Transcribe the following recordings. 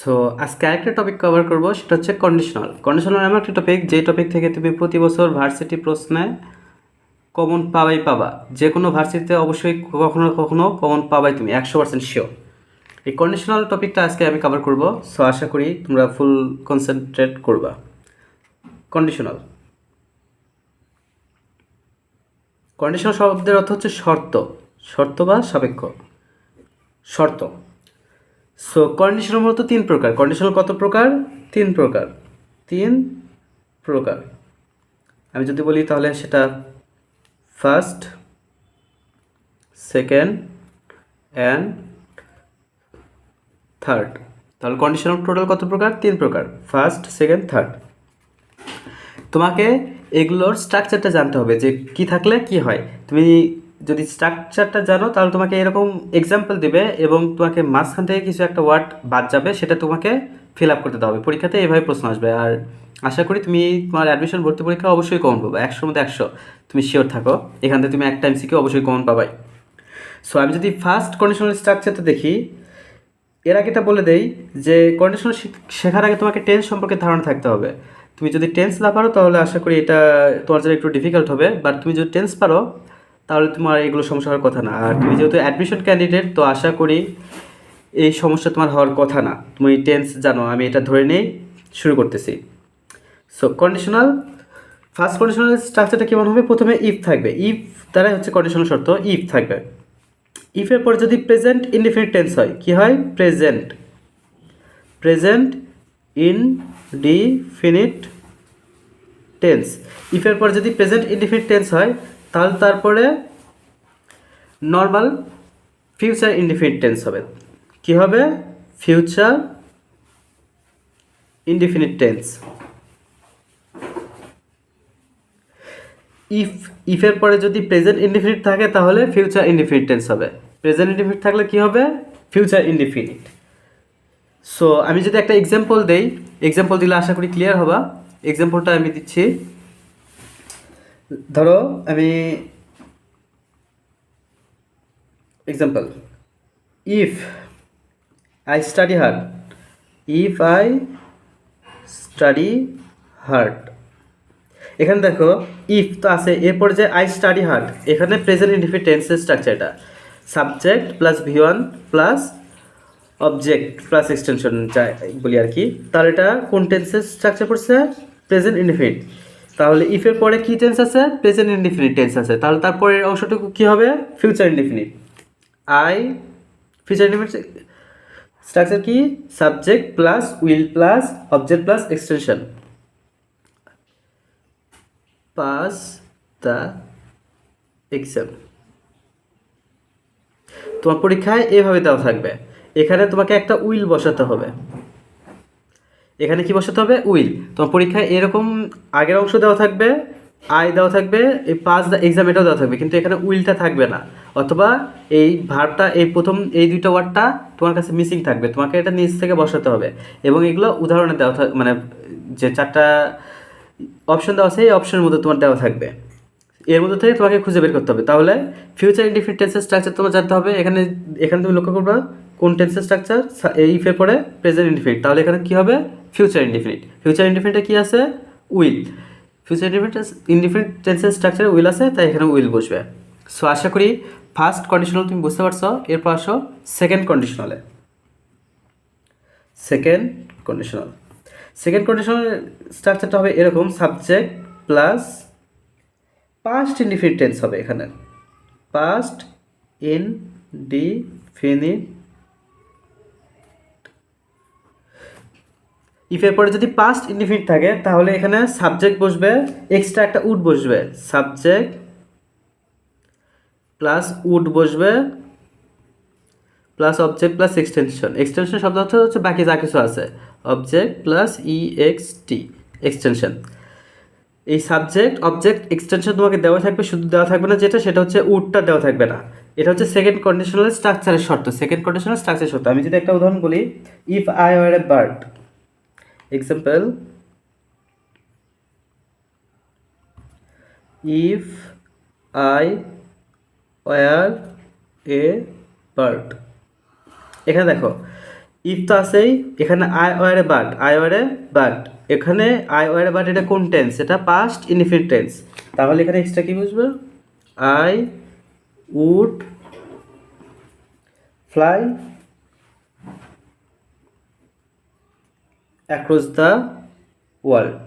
So আজকে আরেকটা topic cover করব, সেটা হচ্ছে কন্ডিশনাল কন্ডিশনাল এমন একটা টপিক যে টপিক থেকে তুমি প্রতি বছর ভার্সিটি প্রশ্নে কমন পাবাই পাবা। যে কোনো ভার্সিটিতে অবশ্যই কখনো কখনো কমন পাবাই তুমি, একশো পার্সেন্ট শিওর এই কন্ডিশনাল টপিকটা আজকে আমি কভার করব। সো আশা করি তোমরা ফুল কনসেন্ট্রেট করবা। কন্ডিশনাল কন্ডিশনাল শব্দের অর্থ হচ্ছে শর্ত। শর্ত বা সাপেক্ষ। শর্ত। সো কন্ডিশনাল মূলত তিন প্রকার। কন্ডিশনাল কত প্রকার? তিন প্রকার। তিন প্রকার। আমি যদি বলি তাহলে সেটা ফার্স্ট সেকেন্ড অ্যান্ড থার্ড তাহলে কন্ডিশনাল টোটাল কত প্রকার? তিন প্রকার। ফার্স্ট সেকেন্ড থার্ড তোমাকে এগুলোর স্ট্রাকচারটা জানতে হবে যে কি থাকলে কি হয়। তুমি যদি স্ট্রাকচারটা জানো, তাহলে তোমাকে এরকম এক্সাম্পল দেবে এবং তোমাকে মাঝখান থেকে কিছু একটা ওয়ার্ড বাদ যাবে, সেটা তোমাকে ফিল আপ করতে হবে। পরীক্ষাতে এভাবে প্রশ্ন আসবে। আর আশা করি তুমি তোমার অ্যাডমিশন ভর্তি পরীক্ষা অবশ্যই কমন পাবে। একশোর মধ্যে একশো। তুমি শিওর থাকো। এখান থেকে তুমি একটা এমসিকে অবশ্যই কমন পাবাই। সো আমি যদি ফার্স্ট কন্ডিশনাল স্ট্রাকচারটা দেখি, এর আগে এটা বলে দেই যে কন্ডিশনাল শেখার আগে তোমাকে টেন্স সম্পর্কে ধারণা থাকতে হবে। তুমি যদি টেন্স না পারো, তাহলে আশা করি এটা তোমার জন্য একটু ডিফিকাল্ট হবে। বাট তুমি যদি টেন্স পারো তাহলে তোমার এগুলো সমস্যা হওয়ার কথা না। আর তুমি যেহেতু অ্যাডমিশন ক্যান্ডিডেট তো আশা করি এই সমস্যা তোমার হওয়ার কথা না। তুমি টেন্স জানো, আমি এটা ধরে নিয়েই শুরু করতেছি। সো কন্ডিশনাল ফার্স্ট কন্ডিশনাল স্ট্রাকচারটা কেমন হবে? প্রথমে ইফ থাকবে। ইফ দ্বারাই হচ্ছে কন্ডিশনাল শর্ত ইফ থাকবে। ইফের পরে যদি প্রেজেন্ট ইনডিফিনিট টেন্স হয়, কি হয়? Present present indefinite tense ইফের পরে যদি প্রেজেন্ট ইনডিফিনিট টেন্স হয় তাহলে তারপরে নর্মাল ফিউচার ইনডিফিনিট টেন্স হবে। কি হবে? ফিউচার ইনডিফিনিট টেন্স ইফ ইফের পরে যদি প্রেজেন্ট ইনডিফিনিট থাকে, তাহলে ফিউচার ইনডিফিনিট টেন্স হবে। প্রেজেন্ট ইনডিফিনিট থাকলে কি হবে? ফিউচার ইনডিফিনিট সো আমি যদি একটা এক্সাম্পল দেই এক্সাম্পল দিলে আশা করি ক্লিয়ার হবা। এক্সাম্পলটা আমি দিচ্ছি। ধরো আমি example if I study hard if I study hard এখানে দেখো ইফ তো আছে, এরপর যে আই স্টাডি হার্ড এখানে প্রেজেন্ট ইনডিফিনিট টেন্সের স্ট্রাকচার এটা। Subject plus V one plus object plus extension বলি আর কি। তাহলে এটা কোন টেন্সের স্ট্রাকচার পড়ছে? প্রেজেন্ট ইনডিফিনিট তাহলে ইফের পরে কি টেন্স আছে? প্রেজেন্ট ইনডিফিনিট টেন্স আছে। তাহলে তারপরের অংশটুকু কি হবে? Future indefinite I future indefinite structure কি? Subject plus will plus object plus extension pass the exam তোমার পরীক্ষায় এভাবে দেওয়া থাকবে। এখানে তোমাকে একটা উইল বসাতে হবে। এখানে কি বসাতে হবে? উইল। তোমার পরীক্ষায় এরকম আগের অংশ দেওয়া থাকবে আয় দেওয়া থাকবে, এই পাস এক্সাম এটাও দেওয়া থাকবে, কিন্তু এখানে উইলটা থাকবে না। অথবা এই ভার্বটা, এই প্রথম, এই দুইটা ওয়ার্ডটা তোমার কাছে মিসিং থাকবে, তোমাকে এটা নিচ থেকে বসাতে হবে। এবং এগুলো উদাহরণে দেওয়া মানে যে চারটা অপশন দেওয়া আছে, এই অপশনের মধ্যে তোমার দেওয়া থাকবে। এর মধ্যে থেকে তোমাকে খুঁজে বের করতে হবে। তাহলে ফিউচার ইনডিফিনিট টেন্সের স্ট্রাকচার তোমার জানতে হবে। এখানে এখানে তুমি লক্ষ্য করবা কোন টেন্সের স্ট্রাকচার ইফের পরে প্রেজেন্ট ইনডিফিনিট তাহলে এখানে কী হবে? ফিউচার ইনডিফিনিট ফিউচার ইনডিফিনিটে কি আছে? উইল ফিউচার ইনডিফিনিট ইনডিফিনিট টেন্সের স্ট্রাকচারে উইল আছে, তাই এখানে উইল বসবে। সো আশা করি ফার্স্ট কন্ডিশনাল তুমি বুঝতে পারছ, এরপর আসো সেকেন্ড কন্ডিশনালে সেকেন্ড কন্ডিশনাল সেকেন্ড কন্ডিশনাল স্ট্রাকচারটা হবে এরকম subject plus past indefinite tense হবে এখানে। পাস্ট ইন ইফের পরে যদি পাস্ট ইনডিফিনিট থাকে, তাহলে এখানে সাবজেক্ট বসবে এক্সট্রা একটা উড বসবে। সাবজেক্ট প্লাস উড বসবে plus object plus extension extension শব্দ অর্থ হচ্ছে বাকি যা কিছু আছে। Object plus E X T extension এই সাবজেক্ট অবজেক্ট এক্সটেনশন তোমাকে দেওয়া থাকবে, শুধু দেওয়া থাকবে না যেটা, সেটা হচ্ছে উডটা দেওয়া থাকবে না। এটা হচ্ছে সেকেন্ড কন্ডিশনাল স্ট্রাকচারের শর্ত। সেকেন্ড কন্ডিশনাল স্ট্রাকচারের শর্ত। আমি যদি একটা উদাহরণ বলি if I are a bird example if I were a bird এখানে দেখো ইফ তো আছেই, এখানে আই ওয়ারে বাট আই ওয়ারে বাট এখানে আই ওয়ারে বাট এটা কোন টেন্স এটা পাস্ট ইনফিনিট টেন্স তাহলে এখানে এক্সট্রা কি বুঝবে? I would fly across the world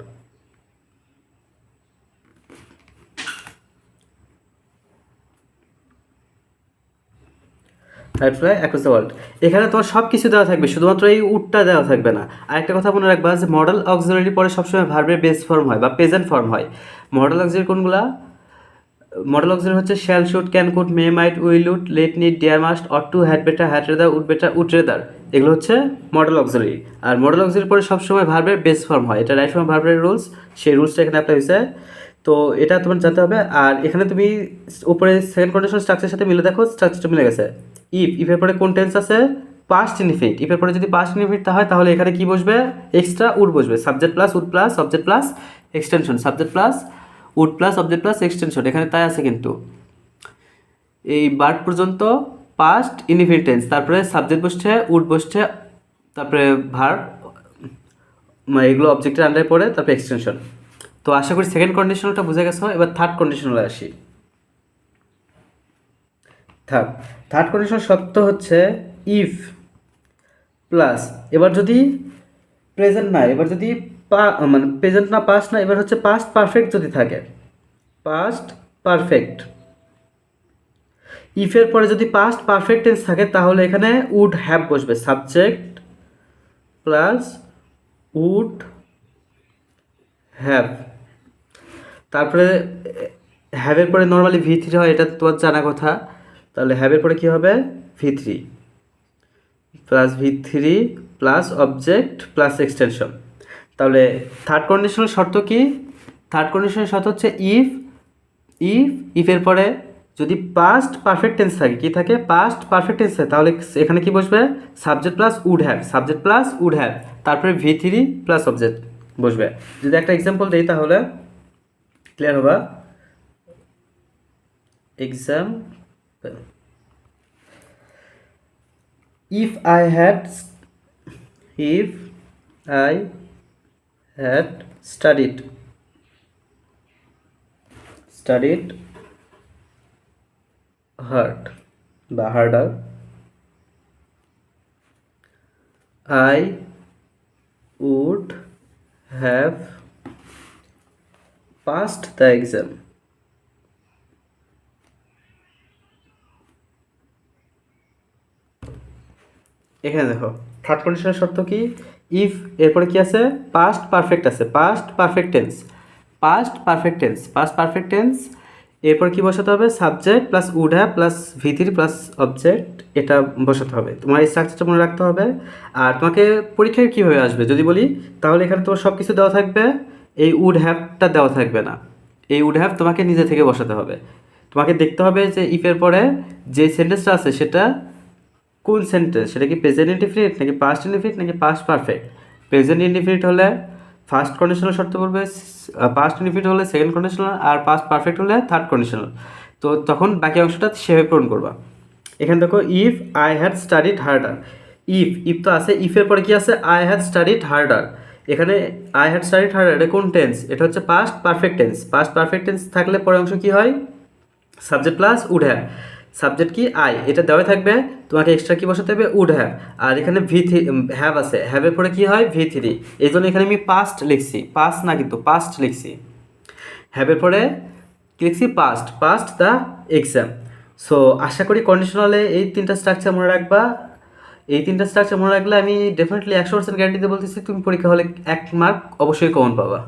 world এখানে তোমার সব কিছু দেওয়া থাকবে, শুধুমাত্র এই উটটা দেওয়া থাকবে না। আরেকটা কথা মনে রাখবা যে মডেল অক্সিলারি পরে সবসময় ভার্বের বেস ফর্ম হয় বা প্রেজেন্ট ফর্ম হয়। মডেল অক্সিলারি কোনগুলা? মডেল অক্সিলারি হচ্ছে shall should can could may might will would let need dare must ought to had better had rather would better would rather এগুলো হচ্ছে মডেল অক্সিলারি আর modal auxiliary পরে সবসময় ভার্বের base form হয়। এটা রাইট ফর্ম ভার্বের রুলস সেই রুলসটা এখানে অ্যাপ্লাই হয়েছে। তো এটা তোমার জানতে হবে। আর এখানে তুমি উপরে সেকেন্ড কন্ডিশন স্ট্রাকচারের সাথে মিলে দেখো স্ট্রাকচারটা মিলে গেছে। ইফ ইফের পরে কোন টেন্স আছে? পাস্ট ইনফিনিট ইফের পরে যদি পাস্ট ইনফিনিট হয়, তাহলে এখানে কি বসবে? এক্সট্রা উড বসবে। Subject plus would plus subject plus extension subject plus would plus, object plus, extension. এখানে তাই আছে কিন্তু। এই বার্ড পর্যন্ত পাস্ট ইনফিনিট টেন্স তারপরে সাবজেক্ট বসছে, উড বসছে, তারপরে ভার এগুলো অবজেক্টের আন্ডারে পড়ে, তারপরে এক্সটেনশন তো আশা করি সেকেন্ড কন্ডিশনালটা বুঝে গেছো। এবার থার্ড কন্ডিশনালে আসি। থার্ড থার্ড কন্ডিশন সত্য হচ্ছে ইফ প্লাস এবার যদি প্রেজেন্ট না এবার যদি পা মানে প্রেজেন্ট না পাস্ট না, এবার হচ্ছে পাস্ট পারফেক্ট যদি থাকে। পাস্ট পারফেক্ট ইফের পরে যদি পাস্ট পারফেক্ট টেন্স থাকে, তাহলে এখানে উড হ্যাভ বসবে। সাবজেক্ট প্লাস উড হ্যাভ তারপরে হ্যাভের পরে নর্মালি ভি থ্রি হয়, এটা তোমার জানা কথা। তাহলে হ্যাভের পরে কী হবে? V three plus V three plus object plus extension তাহলে থার্ড কন্ডিশনের শর্ত কি? থার্ড কন্ডিশনের শর্ত হচ্ছে ইফ ইফ ইফের পরে যদি পাস্ট পারফেক্ট টেন্স থাকে, কি থাকে? পাস্ট পারফেক্ট টেন্স থাকে, তাহলে এখানে কি বসবে? Subject plus would have subject plus would have তারপরে ভি থ্রি প্লাস অবজেক্ট বসবে। যদি একটা এক্সাম্পল দিই তাহলে ক্লিয়ার হবা? Exam if I had, if I had studied studied hard বা harder I would have passed the exam এখানে দেখো থার্ড কন্ডিশনের শর্ত কি ইফ এরপরে কি আছে? পাস্ট পারফেক্ট আছে। Past perfect tense past perfect tense past perfect tense এরপর কি বসাতে হবে? Subject plus would have plus V three plus object এটা বসাতে হবে। তোমার এই স্ট্রাকচারটা মনে রাখতে হবে। আর তোমাকে পরীক্ষায় কীভাবে আসবে? যদি বলি, তাহলে এখানে তোমার সব কিছু দেওয়া থাকবে। এই উড হ্যাভটা দেওয়া থাকবে না। এই উড হ্যাভ তোমাকে নিজে থেকে বসাতে হবে। তোমাকে দেখতে হবে যে ইফের পরে যে সেন্টেন্সটা আছে সেটা কোন সেন্টেন্স সেটা কি প্রেজেন্ট ইনডিফিনিট নাকি পাস্ট ইনডিফিনিট নাকি পাস্ট পারফেক্ট প্রেজেন্ট ইনডিফিনিট হলে ফার্স্ট কন্ডিশনাল শর্ত পড়বে পাস্ট ইনডিফিনিট হলে সেকেন্ড কন্ডিশনাল আর পাস্ট পারফেক্ট হলে থার্ড কন্ডিশনাল তো তখন বাকি অংশটা সেভাবে পূরণ করবা। এখানে দেখো if I had studied harder if if তো আছে ইফের পরে কি আছে? আই হ্যাড স্টাডিড হার্ডার এখানে আই হ্যাড স্টাডিড হার্ডার এটা কোন টেন্স এটা হচ্ছে past perfect tense past perfect tense থাকলে পরে অংশ কি হয়? Subject plus would have subject কি? আই এটা দেওয়া থাকবে। তোমাকে এক্সট্রা কি বসাতে হবে? উড হ্যাভ আর এখানে ভি থ্রি হ্যাভ আছে। হ্যাভের পরে কি হয়? ভি থ্রি এই জন্য এখানে আমি পাস্ট লিখছি। পাস্ট না কিন্তু পাস্ট লিখছি। হ্যাভের পরে লিখছি? Past past the exam so আশা করি কন্ডিশনালে এই তিনটা স্ট্রাকচার মনে রাখবা। এই তিনটা স্ট্রাকচার মনে রাখলে আমি ডেফিনেটলি একশো পার্সেন্ট গ্যারান্টিতে বলতেছি, তুমি পরীক্ষা হলে এক মার্ক অবশ্যই কমন পাবা।